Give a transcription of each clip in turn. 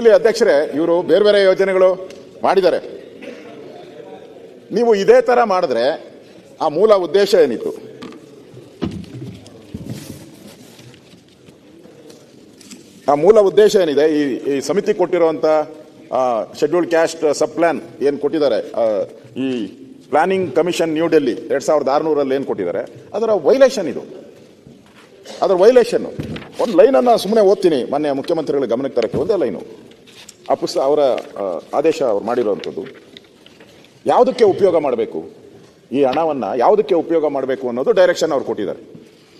ಇಲ್ಲಿ ಅಧ್ಯಕ್ಷರೇ, ಇವರು ಬೇರೆ ಬೇರೆ ಯೋಜನೆಗಳು ಮಾಡಿದ್ದಾರೆ. ನೀವು ಇದೇ ತರ ಮಾಡಿದ್ರೆ ಆ ಮೂಲ ಉದ್ದೇಶ ಏನಿತ್ತು? ಆ ಮೂಲ ಉದ್ದೇಶ ಏನಿದೆ? ಈ ಈ ಸಮಿತಿ ಕೊಟ್ಟಿರುವಂತ ಶೆಡ್ಯೂಲ್ ಕ್ಯಾಸ್ಟ್ ಸಬ್ ಪ್ಲಾನ್ ಏನು ಕೊಟ್ಟಿದ್ದಾರೆ? ಈ ಪ್ಲಾನಿಂಗ್ ಕಮಿಷನ್ ನ್ಯೂ ಡೆಲ್ಲಿ ಎರಡ್ ಸಾವಿರದ ಆರುನೂರಲ್ಲಿ ಏನು ಕೊಟ್ಟಿದ್ದಾರೆ? ಅದರ ವೈಲೇಷನ್ ಇದು. ಅದರ ವೈಲೇಷನ್ ಒಂದು ಲೈನನ್ನು ಸುಮ್ಮನೆ ಓದ್ತೀನಿ. ಮೊನ್ನೆ ಮುಖ್ಯಮಂತ್ರಿಗಳ ಗಮನಕ್ಕೆ ತರಕ್ಕೆ ಒಂದೇ ಲೈನು ಆ ಪುಸ್ತಕ ಅವರ ಆದೇಶ ಅವ್ರು ಮಾಡಿರುವಂಥದ್ದು. ಯಾವುದಕ್ಕೆ ಉಪಯೋಗ ಮಾಡಬೇಕು? ಈ ಹಣವನ್ನು ಯಾವುದಕ್ಕೆ ಉಪಯೋಗ ಮಾಡಬೇಕು ಅನ್ನೋದು ಡೈರೆಕ್ಷನ್ ಅವ್ರು ಕೊಟ್ಟಿದ್ದಾರೆ.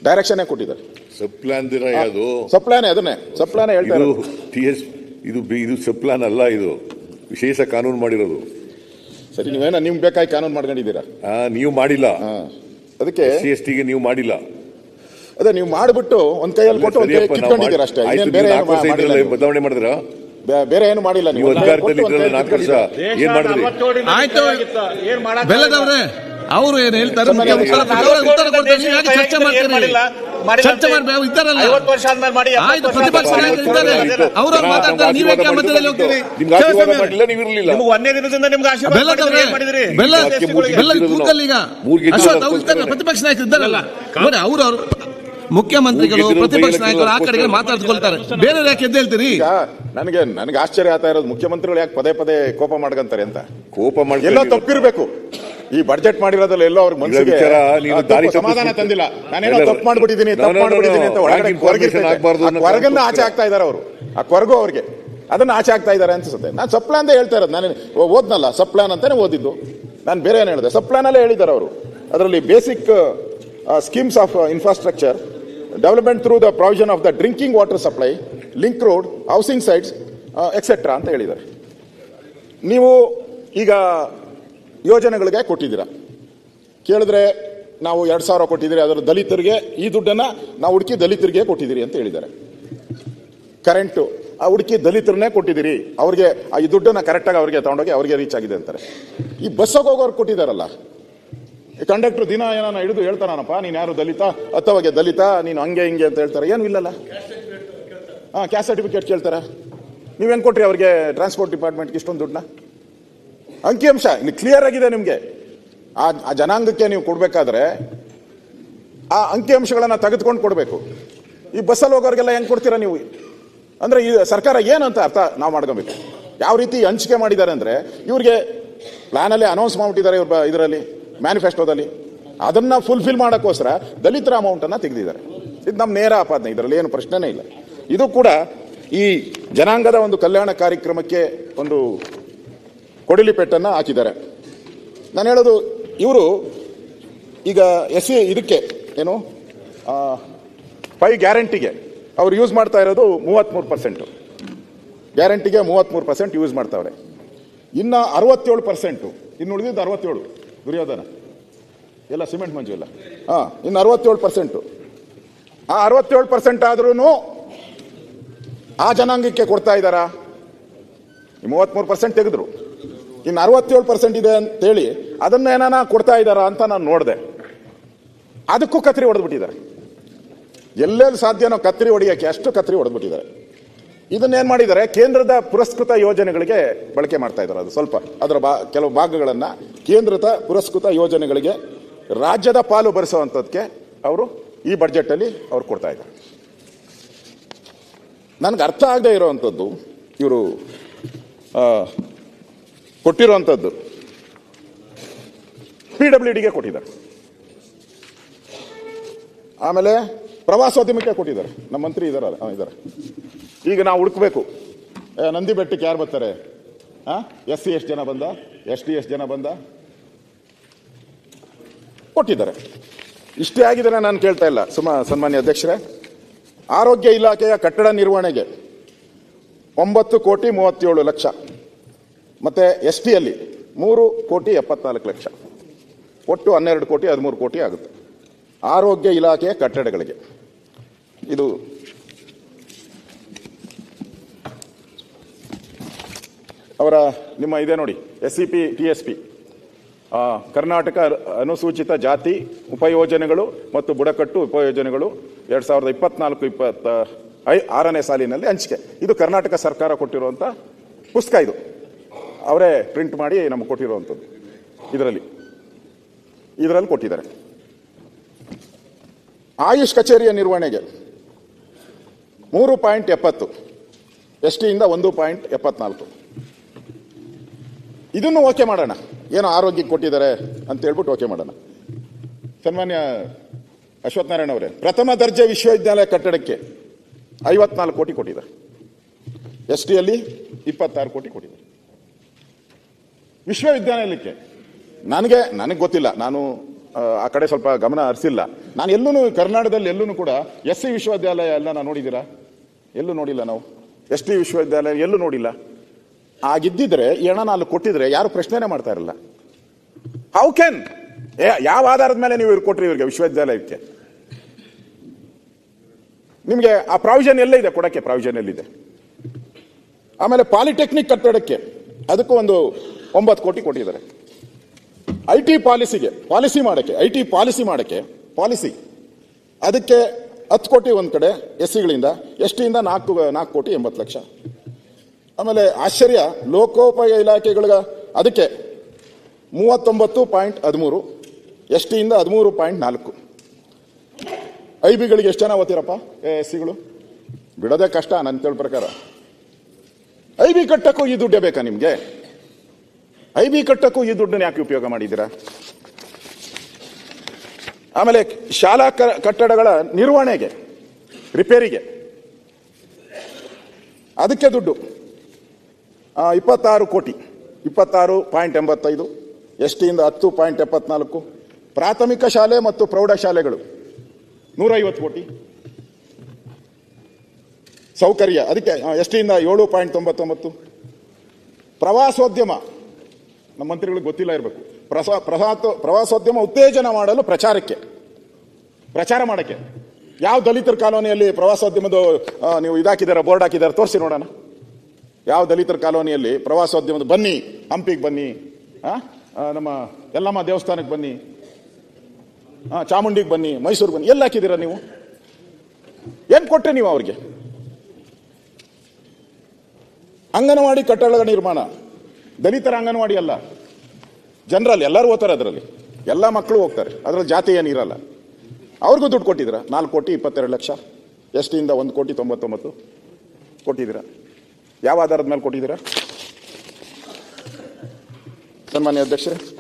ಡೈರೆಕ್ಷನ್ನೇ ಕೊಟ್ಟಿದ್ದಾರೆ. ಸಪ್ಲಾನ್ ಯಾವುದು ಅದು ಸಪ್ಲಾನೆ ಅದನ್ನೇ. ಸಪ್ಲಾನೆ ಹೇಳ್ತಾ ಇದು ಇರೋದು. ಟಿ ಎಸ್ ಇದು ಇದು ಸಪ್ಲಾನ್ ಅಲ್ಲ ಇದು. ವಿಶೇಷ ಕಾನೂನು ಮಾಡಿರೋದು. ಸರಿ ನೀವೇನ ನಿಮ್ಗೆ ಬೇಕಾಗಿ ಕಾನೂನು ಮಾಡ್ಕೊಂಡಿದ್ದೀರಾ? ನೀವು ಮಾಡಿಲ್ಲ. ಅದಕ್ಕೆ ಸಿ ಎಸ್ ಟಿಗೆ ನೀವು ಮಾಡಿಲ್ಲ. ಅದೇ ನೀವು ಮಾಡಿಬಿಟ್ಟು ಒಂದ್ ಕೈಯಲ್ಲಿ ಕೊಟ್ಟು ಒಂದ್ ಕೈ ಸರಿಯಪ್ಪ, ಕಿತ್ಕೊಂಡಿದ್ದೀರಾ ಅಷ್ಟೇ. ಇನ್ನೇನ್ ಬೇರೆ ಏನು ನಾಲ್ಕು ವರ್ಷ ಮಾಡಿಲ್ಲ ನೀವು. ಬದಲಾವಣೆ ಮಾಡಿದ್ರ? ಬೇ- ಬೇರೆ ಏನು ಮಾಡಿಲ್ಲ ನೀವು? ಒಂದ್ ಕೈಯಲ್ಲಿ ಅಧಿಕಾರದಲ್ಲಿ ಕೊಟ್ಟು ಒಂದ್ ಇದ್ರಲ್ಲ ನಾಲ್ಕು ವರ್ಷ. ಕಿತ್ಕೊಂಡಿದ್ದೀರಾ. ಏನ್ ಮಾಡಿದ್ರಿ? ಆಯ್ತು. ಬೆಲ್ಲದವ್ರೆ ಅವರು ಏನ್ ಹೇಳ್ತಾರೆ? ಮುಖ್ಯ ಉತ್ತರ ಕೊಡ್ತಾರೆ, ಉತ್ತರ ಕೊಡ್ತಾರೆ. ನೀವು ಯಾಕೆ ಚರ್ಚೆ ಮಾಡ್ತೀರಿ. ಚರ್ಚೆ ಮಾಡಿ ಅವ್ರು ಇದ್ದಾರಲ್ಲ. ಐವತ್ತು ವರ್ಷ ಆದ್ಮೇಲೆ ಮಾಡಿ ಆಯ್ತು ಪ್ರತಿಪಕ್ಷ ನಾಯಕರು ಇದ್ದಾರೆ. ಅವ್ರು ಅವ್ರು ಮಾತಾಡ್ತಾರೆ ನೀವೇ ಯಾಕೆ ಮಧ್ಯದಲ್ಲಿ ಹೋಗ್ತೀರಿ. ನಿಮ್ಗೆ ಆಶೀರ್ವಾದ ಮಾಡಿಲ್ಲ ನೀವು ಇರಲಿಲ್ಲ. ನಿಮ್ಗೆ ಒಂದೇ ದಿನದಿಂದ ನಿಮ್ಗೆ ಆಶೀರ್ವಾದ ಬೆಲ್ಲದವ್ರೆ ಏನ್ ಮಾಡಿದ್ರಿ? ಬೆಲ್ಲ ಅದಕ್ಕೆ ಮೂರ್ತಿ ಬೆಲ್ಲ ಗೆದ್ದಿರೋದು ಕೂತಲ್ಲಿ ಈಗ ಮೂರ್ ಗೆದ್ದಿರೋದು ಅಶ್ವಥ್ ಅವ್ರು ಇದ್ದಾರೆ, ಪ್ರತಿಪಕ್ಷ ನಾಯಕರು ಇದ್ದಾರಲ್ಲ. ನೋಡಿ ಅವರು ಅವರು ಮುಖ್ಯಮಂತ್ರಿಗಳು ಪ್ರತಿಪಕ್ಷ ನಾಯಕರು ಆ. ಕಡೆಗೆ ಮಾತಾಡ್ಕೊಳ್ತಾರೆ ಬೇರೆ ಯಾಕೆ ಎದ್ದು ಹೇಳ್ತೀರಿ ಈಗ ನನಗೆ ನನಗೆ ಆಶ್ಚರ್ಯ ಆಗ್ತಾ ಇರೋದು ಮುಖ್ಯಮಂತ್ರಿಗಳು ಯಾಕೆ ಪದೇ ಪದೇ ಕೋಪ ಮಾಡ್ಕೊಂತಾರೆ ಅಂತ? ಕೋಪ ಎಲ್ಲೋ ಎಲ್ಲ ತಪ್ಪಿರ್ಬೇಕು. ಈ ಬಡ್ಜೆಟ್ ಮಾಡಿರೋದ್ರಲ್ಲಿ ಎಲ್ಲೋ ಅವ್ರ ಮನಸ್ಸಿಗೆ ಸಮಾಧಾನ ತಂದಿಲ್ಲ. ನಾನೇನೋ ತಪ್ಪು ಮಾಡ್ಬಿಟ್ಟಿದ್ದೀನಿ ತಪ್ಪು ಮಾಡ್ಬಿಟ್ಟಿದ್ದೀನಿ ಅಂತ ಒಳಗಡೆ ಅನ್ನೋ ಆಚೆ ಆಗ್ತಾ ಇದಾರೆ ಅವರು. ಆ ಕೊರಗು ಅವ್ರಿಗೆ. ಅದನ್ನ ಆಚೆ ಆಗ್ತಾ ಇದಾರೆ ಅನ್ಸುತ್ತೆ. ನಾನು ಸಪ್ಲಾನ್ ಅಂತ ಹೇಳ್ತಾ ಇರೋದು. ನಾನು ಓದ್ನಲ್ಲ ಸಪ್ಲಾನ್ ಅಂತಾನೆ ಓದಿದ್ದು. ನಾನು ಬೇರೆ ಏನು ಹೇಳಿದೆ? ಸಪ್ಲಾನ್ ಅಲ್ಲೇ ಹೇಳಿದ್ದಾರೆ ಅವರು. ಅದರಲ್ಲಿ basic schemes of infrastructure development through the provision of the drinking water supply link road housing sites etcetera ಅಂತ ಹೇಳಿದ್ದಾರೆ. ನೀವು ಈಗ ಯೋಜನೆಗಳಿಗೆ ಕೊಟ್ಟಿದ್ದೀರಾ. ಕೇಳಿದ್ರೆ ನಾವು ಎರಡು ಸಾವಿರ ಕೊಟ್ಟಿದ್ದೀರಿ, ಅದರ ದಲಿತರಿಗೆ ಈ ದುಡ್ಡನ್ನು ನಾವು ಹುಡುಕಿ ದಲಿತರಿಗೆ ಕೊಟ್ಟಿದ್ದೀರಿ ಅಂತ ಹೇಳಿದ್ದಾರೆ. ಕರೆಂಟು ಆ ಹುಡುಕಿ ದಲಿತರನ್ನೇ ಕೊಟ್ಟಿದ್ದೀರಿ, ಅವ್ರಿಗೆ ಈ ದುಡ್ಡನ್ನು ಕರೆಕ್ಟಾಗಿ ಅವರಿಗೆ ತಗೊಂಡೋಗಿ ಅವ್ರಿಗೆ ರೀಚ್ ಆಗಿದೆ ಅಂತಾರೆ. ಈ ಬಸ್ಸಾಗ ಹೋಗೋರು ಕೊಟ್ಟಿದ್ದಾರಲ್ಲ ಕಂಡಕ್ಟರ್ ದಿನ ಏನಾನ ಹಿಡಿದು ಹೇಳ್ತಾನಪ್ಪ ನೀನು ಯಾರು ದಲಿತ? ಅಥವಾ ದಲಿತ? ನೀನು ಹಂಗೆ ಹಿಂಗೆ ಅಂತ ಹೇಳ್ತಾರೆ. ಏನು ಇಲ್ಲಲ್ಲ. ಹಾಂ ಕ್ಯಾಸ್ಟ್ ಸರ್ಟಿಫಿಕೇಟ್ ಕೇಳ್ತಾರೆ? ನೀವೇನು ಕೊಟ್ರಿ ಅವ್ರಿಗೆ ಟ್ರಾನ್ಸ್ಪೋರ್ಟ್ ಡಿಪಾರ್ಟ್ಮೆಂಟ್ಗೆ ಇಷ್ಟೊಂದು ದುಡ್ಡನ್ನ? ಅಂಕಿಅಂಶ ಇನ್ನು ಕ್ಲಿಯರ್ ಆಗಿದೆ ನಿಮಗೆ. ಆ ಆ ಜನಾಂಗಕ್ಕೆ ನೀವು ಕೊಡಬೇಕಾದ್ರೆ ಆ ಅಂಕಿಅಂಶಗಳನ್ನು ತೆಗೆದುಕೊಂಡು ಕೊಡಬೇಕು. ಈ ಬಸ್ಸಲ್ಲಿ ಹೋಗೋರಿಗೆಲ್ಲ ಹೆಂಗೆ ಕೊಡ್ತೀರಾ ನೀವು? ಅಂದ್ರೆ ಈ ಸರ್ಕಾರ ಏನಂತ ಅರ್ಥ ನಾವು ಮಾಡ್ಕೊಬೇಕು. ಯಾವ ರೀತಿ ಹಂಚಿಕೆ ಮಾಡಿದ್ದಾರೆ ಅಂದ್ರೆ, ಇವ್ರಿಗೆ ಪ್ಲಾನಲ್ಲಿ ಅನೌನ್ಸ್ ಮಾಡಿಬಿಟ್ಟಿದ್ದಾರೆ ಇವ್ರ ಇದರಲ್ಲಿ. ಮ್ಯಾನಿಫೆಸ್ಟೋದಲ್ಲಿ ಅದನ್ನ ಫುಲ್ಫಿಲ್ ಮಾಡೋಕ್ಕೋಸ್ಕರ ದಲಿತರ ಅಮೌಂಟನ್ನು ತೆಗೆದಿದ್ದಾರೆ. ಇದು ನಮ್ಮ ನೇರ ಆಪಾದನೆ, ಇದರಲ್ಲಿ ಏನು ಪ್ರಶ್ನೆನೇ ಇಲ್ಲ. ಇದು ಕೂಡ ಈ ಜನಾಂಗದ ಒಂದು ಕಲ್ಯಾಣ ಕಾರ್ಯಕ್ರಮಕ್ಕೆ ಒಂದು ಕೊಡಲಿ ಪೆಟ್ಟನ್ನು ಹಾಕಿದ್ದಾರೆ. ನಾನು ಹೇಳೋದು, ಇವರು ಈಗ ಎಸ್ ಸಿ ಇದಕ್ಕೆ, ಏನು ಫೈವ್ ಗ್ಯಾರಂಟಿಗೆ ಅವ್ರು ಯೂಸ್ ಮಾಡ್ತಾ ಇರೋದು ಮೂವತ್ತ್ಮೂರು ಪರ್ಸೆಂಟು ಗ್ಯಾರಂಟಿಗೆ ಮೂವತ್ತ್ಮೂರು ಪರ್ಸೆಂಟ್ ಯೂಸ್ ಮಾಡ್ತಾವ್ರೆ. ಇನ್ನು ಅರವತ್ತೇಳು ಪರ್ಸೆಂಟು ಇನ್ನು ಉಳಿದಿದ್ದು ಅರವತ್ತೇಳು. ದುರ್ಯೋಧನ. ಎಲ್ಲ ಸಿಮೆಂಟ್ ಮಂಜು ಇಲ್ಲ ಹಾಂ, ಇನ್ನು ಅರವತ್ತೇಳು ಪರ್ಸೆಂಟು ಆ ಅರವತ್ತೇಳು ಪರ್ಸೆಂಟ್ ಆದ್ರೂ ಆ ಜನಾಂಗಕ್ಕೆ ಕೊಡ್ತಾ ಇದ್ದಾರಾ? ಮೂವತ್ಮೂರು ಪರ್ಸೆಂಟ್ ತೆಗೆದ್ರು. ಇನ್ನು ಅರವತ್ತೇಳು ಪರ್ಸೆಂಟ್ ಇದೆ ಅಂತೇಳಿ ಅದನ್ನ ಏನಾನ ಕೊಡ್ತಾ ಇದ್ದಾರಾ ಅಂತ ನಾನು ನೋಡಿದೆ. ಅದಕ್ಕೂ ಕತ್ರಿ ಹೊಡೆದ್ಬಿಟ್ಟಿದ್ದಾರೆ. ಎಲ್ಲೆಲ್ಲಿ ಸಾಧ್ಯನೋ ಕತ್ರಿ ಹೊಡಿಯೋಕೆ ಅಷ್ಟು ಕತ್ರಿ ಹೊಡೆದ್ಬಿಟ್ಟಿದ್ದಾರೆ. ಇದನ್ನೇನು ಮಾಡಿದ್ದಾರೆ? ಕೇಂದ್ರದ ಪುರಸ್ಕೃತ ಯೋಜನೆಗಳಿಗೆ ಬಳಕೆ ಮಾಡ್ತಾ ಇದ್ದಾರೆ ಅದು ಸ್ವಲ್ಪ. ಅದರ ಕೆಲವು ಭಾಗಗಳನ್ನು ಕೇಂದ್ರದ ಪುರಸ್ಕೃತ ಯೋಜನೆಗಳಿಗೆ ರಾಜ್ಯದ ಪಾಲು ಭರಿಸುವಂಥದ್ದಕ್ಕೆ ಅವರು ಈ ಬಡ್ಜೆಟಲ್ಲಿ ಅವ್ರು ಕೊಡ್ತಾ ಇದ್ದಾರೆ. ನನಗೆ ಅರ್ಥ ಆಗದೆ ಇರೋವಂಥದ್ದು ಇವರು ಕೊಟ್ಟಿರುವಂಥದ್ದು. ಪಿ ಡಬ್ಲ್ಯೂ ಡಿಗೆ ಕೊಟ್ಟಿದ್ದಾರೆ. ಆಮೇಲೆ ಪ್ರವಾಸೋದ್ಯಮಕ್ಕೆ ಕೊಟ್ಟಿದ್ದಾರೆ. ನಮ್ಮ ಮಂತ್ರಿ ಇದ್ದಾರೆ ಇದ್ದಾರೆ ಈಗ ನಾವು ಹುಡುಕ್ಬೇಕು. ನಂದಿ ಬೆಟ್ಟಕ್ಕೆ ಯಾರು ಬರ್ತಾರೆ? ಎಸ್ ಸಿ ಎಷ್ಟು ಜನ ಬಂದ? ಎಸ್ ಟಿ ಎಷ್ಟು ಜನ ಬಂದ? ಕೊಟ್ಟಿದ್ದಾರೆ. ಇಷ್ಟೇ ಆಗಿದ್ದಾರೆ ನಾನು ಕೇಳ್ತಾ ಇಲ್ಲ, ಸುಮ, ಸನ್ಮಾನ್ಯ ಅಧ್ಯಕ್ಷರೇ? ಆರೋಗ್ಯ ಇಲಾಖೆಯ ಕಟ್ಟಡ ನಿರ್ವಹಣೆಗೆ ಒಂಬತ್ತು ಕೋಟಿ ಮೂವತ್ತೇಳು ಲಕ್ಷ. ಮತ್ತು ಎಸ್ ಟಿಯಲ್ಲಿ ಮೂರು ಕೋಟಿ ಎಪ್ಪತ್ನಾಲ್ಕು ಲಕ್ಷ. ಒಟ್ಟು ಹನ್ನೆರಡು ಕೋಟಿ, ಹದಿಮೂರು ಕೋಟಿ ಆಗುತ್ತೆ. ಆರೋಗ್ಯ ಇಲಾಖೆಯ ಕಟ್ಟಡಗಳಿಗೆ. ಇದು ಅವರ ನಿಮ್ಮ ಇದೆ ನೋಡಿ S C P T S P Karnataka ಅನುಸೂಚಿತ ಜಾತಿ ಉಪಯೋಜನೆಗಳು ಮತ್ತು ಬುಡಕಟ್ಟು ಉಪಯೋಜನೆಗಳು ಎರಡು ಸಾವಿರದ ಇಪ್ಪತ್ನಾಲ್ಕು, ಇಪ್ಪತ್ತ ಐ, ಆರನೇ ಸಾಲಿನಲ್ಲಿ ಹಂಚಿಕೆ. ಇದು ಕರ್ನಾಟಕ ಸರ್ಕಾರ ಕೊಟ್ಟಿರುವಂಥ ಪುಸ್ತಕ ಇದು. ಅವರೇ ಪ್ರಿಂಟ್ ಮಾಡಿ ನಮಗೆ ಕೊಟ್ಟಿರುವಂಥದ್ದು. ಇದರಲ್ಲಿ. ಇದರಲ್ಲಿ ಕೊಟ್ಟಿದ್ದಾರೆ. ಆಯುಷ್ ಕಚೇರಿಯ ನಿರ್ವಹಣೆಗೆ ಮೂರು ಪಾಯಿಂಟ್ ಎಪ್ಪತ್ತು. ಎಸ್ ಟಿಯಿಂದ ಒಂದು ಪಾಯಿಂಟ್ ಎಪ್ಪತ್ನಾಲ್ಕು. ಇದನ್ನು ಓಕೆ ಮಾಡೋಣ. ಏನೋ ಆರೋಗ್ಯಕ್ಕೆ ಕೊಟ್ಟಿದ್ದಾರೆ ಅಂತ ಹೇಳ್ಬಿಟ್ಟು ಓಕೆ ಮಾಡೋಣ. ಸನ್ಮಾನ್ಯ ಅಶ್ವಥ್ ನಾರಾಯಣ ಅವರೇ, ಪ್ರಥಮ ದರ್ಜೆ ವಿಶ್ವವಿದ್ಯಾಲಯ ಕಟ್ಟಡಕ್ಕೆ ಐವತ್ನಾಲ್ಕು ಕೋಟಿ ಕೊಟ್ಟಿದ್ದಾರೆ. ಎಸ್ ಟಿಯಲ್ಲಿ ಇಪ್ಪತ್ತಾರು ಕೋಟಿ ಕೊಟ್ಟಿದ್ದಾರೆ. ವಿಶ್ವವಿದ್ಯಾನಿಲಯಕ್ಕೆ ನನಗೆ ನನಗೆ ಗೊತ್ತಿಲ್ಲ. ನಾನು, ಆ ಕಡೆ ಸ್ವಲ್ಪ ಗಮನ ಹರಿಸಿಲ್ಲ. ನಾನು ಎಲ್ಲೂ ಕರ್ನಾಟಕದಲ್ಲಿ ಎಲ್ಲೂ ಕೂಡ ಎಸ್ ಸಿ ವಿಶ್ವವಿದ್ಯಾಲಯ ಎಲ್ಲ ನಾನು ನೋಡಿದ್ದೀರಾ? ಎಲ್ಲೂ ನೋಡಿಲ್ಲ ನಾವು. ಎಸ್ ಟಿ ವಿಶ್ವವಿದ್ಯಾಲಯ ಎಲ್ಲೂ ನೋಡಿಲ್ಲ. ಆಗಿದ್ದಿದ್ರೆ ಈ ಅಲ್ಲಿ ಕೊಟ್ಟಿದ್ರೆ ಯಾರು ಪ್ರಶ್ನೆನೇ ಮಾಡ್ತಾ ಇರಲ್ಲ. ಹೌ ಕ್ಯಾನ್ ಯಾವ ಆಧಾರದ ಮೇಲೆ ನೀವು ಇವ್ರು ಕೊಟ್ರಿ ಇವ್ರಿಗೆ ವಿಶ್ವವಿದ್ಯಾಲಯಕ್ಕೆ? ನಿಮಗೆ ಆ ಪ್ರಾವಿಷನ್ ಎಲ್ಲ ಇದೆ ಕೊಡಕ್ಕೆ ಪ್ರಾವಿಷನ್ ಎಲ್ಲಿದೆ? ಆಮೇಲೆ ಪಾಲಿಟೆಕ್ನಿಕ್ ಕಟ್ಟಡಕ್ಕೆ. ಅದಕ್ಕೂ ಒಂದು ಒಂಬತ್ತು ಕೋಟಿ ಕೊಟ್ಟಿದ್ದಾರೆ. ಐ ಟಿ ಪಾಲಿಸಿಗೆ, ಪಾಲಿಸಿ ಮಾಡಕ್ಕೆ ಐ ಟಿ ಪಾಲಿಸಿ ಮಾಡಕ್ಕೆ, ಪಾಲಿಸಿ. ಅದಕ್ಕೆ ಹತ್ತು ಕೋಟಿ ಒಂದು ಕಡೆ ಎಸ್ ಸಿಗಳಿಂದ, ಎಸ್ ಟಿಯಿಂದ ನಾಲ್ಕು ನಾಲ್ಕು ಕೋಟಿ ಎಂಬತ್ತು ಲಕ್ಷ. ಆಮೇಲೆ ಆಶ್ಚರ್ಯ ಲೋಕೋಪಯ ಇಲಾಖೆಗಳ ಅದಕ್ಕೆ ಮೂವತ್ತೊಂಬತ್ತು ಪಾಯಿಂಟ್ ಹದಿಮೂರು, ಎಸ್ ಟಿಯಿಂದ ಹದಿಮೂರು ಪಾಯಿಂಟ್ ನಾಲ್ಕು. ಐ ಬಿಗಳಿಗೆ ಎಷ್ಟು ಜನ ಓದ್ತೀರಪ್ಪ? ಎಸ್ ಸಿಗಳು? ಬಿಡೋದೇ ಕಷ್ಟ ನನ್ನ ತಿಳ್ ಪ್ರಕಾರ. ಐ ಬಿ ಕಟ್ಟಕ್ಕೂ ಈ ದುಡ್ಡೇ ಬೇಕಾ ನಿಮಗೆ? ಐ ಬಿ ಕಟ್ಟಕ್ಕೂ ಈ ದುಡ್ಡನ್ನ ಯಾಕೆ ಉಪಯೋಗ ಮಾಡಿದ್ದೀರಾ? ಆಮೇಲೆ ಶಾಲಾ ಕಟ್ಟಡಗಳ ನಿರ್ವಹಣೆಗೆ, ರಿಪೇರಿಗೆ. ಅದಕ್ಕೆ ದುಡ್ಡು. ಇಪ್ಪತ್ತಾರು ಕೋಟಿ, ಇಪ್ಪತ್ತಾರು ಪಾಯಿಂಟ್ ಎಂಬತ್ತೈದು ಎಸ್ ಟಿಯಿಂದ ಹತ್ತು ಪಾಯಿಂಟ್ ಎಪ್ಪತ್ನಾಲ್ಕು, ಪ್ರಾಥಮಿಕ ಶಾಲೆ ಮತ್ತು ಪ್ರೌಢಶಾಲೆಗಳು ನೂರೈವತ್ತು ಕೋಟಿ. ಸೌಕರ್ಯ, ಅದಕ್ಕೆ ಎಸ್ ಟಿಯಿಂದ ಏಳು ಪಾಯಿಂಟ್ ತೊಂಬತ್ತೊಂಬತ್ತು. ಪ್ರವಾಸೋದ್ಯಮ, ನಮ್ಮ ಮಂತ್ರಿಗಳಿಗೆ ಗೊತ್ತಿಲ್ಲ ಇರಬೇಕು. ಪ್ರಸಾ ಪ್ರವಾಸೋದ್ಯಮ ಉತ್ತೇಜನ ಮಾಡಲು ಪ್ರಚಾರಕ್ಕೆ, ಪ್ರಚಾರ ಮಾಡಕ್ಕೆ. ಯಾವ ದಲಿತರ ಕಾಲೋನಿಯಲ್ಲಿ ಪ್ರವಾಸೋದ್ಯಮದ ನೀವು ಇದಾಕಿದ್ದಾರೆ, ಬೋರ್ಡ್ ಹಾಕಿದ್ದಾರೆ, ತೋರಿಸಿ ನೋಡೋಣ. ಯಾವ ದಲಿತರ ಕಾಲೋನಿಯಲ್ಲಿ ಪ್ರವಾಸೋದ್ಯಮದ ಬನ್ನಿ, ಹಂಪಿಗೆ ಬನ್ನಿ ನಮ್ಮ ಎಲ್ಲಮ್ಮ ದೇವಸ್ಥಾನಕ್ಕೆ ಬನ್ನಿ ಹಾಂ ಚಾಮುಂಡಿಗೆ ಬನ್ನಿ, ಮೈಸೂರಿಗೆ ಬನ್ನಿ, ಎಲ್ಲ ಹಾಕಿದ್ದೀರಾ ನೀವು? ಏನು ಕೊಟ್ಟೆ ನೀವು ಅವ್ರಿಗೆ? ಅಂಗನವಾಡಿ ಕಟ್ಟಡಗಳ ನಿರ್ಮಾಣ. ದಲಿತರ ಅಂಗನವಾಡಿ ಅಲ್ಲ. ಜನರಲ್ಲಿ ಎಲ್ಲರೂ ಓದ್ತಾರೆ ಅದರಲ್ಲಿ. ಎಲ್ಲ ಮಕ್ಕಳು ಹೋಗ್ತಾರೆ. ಅದರಲ್ಲಿ ಜಾತಿ ಏನಿರಲ್ಲ ಅವ್ರಿಗೂ ದುಡ್ಡು ಕೊಟ್ಟಿದ್ದೀರಾ? ನಾಲ್ಕು ಕೋಟಿ ಇಪ್ಪತ್ತೆರಡು ಲಕ್ಷ. ಎಸ್ ಟಿಯಿಂದ ಒಂದು ಕೋಟಿ ತೊಂಬತ್ತೊಂಬತ್ತು? ಕೊಟ್ಟಿದ್ದೀರಾ? ಯಾವ ಆಧಾರದ ಮೇಲೆ ಕೊಟ್ಟಿದ್ದೀರಾ? ಸನ್ಮಾನ್ಯ ಅಧ್ಯಕ್ಷರೇ.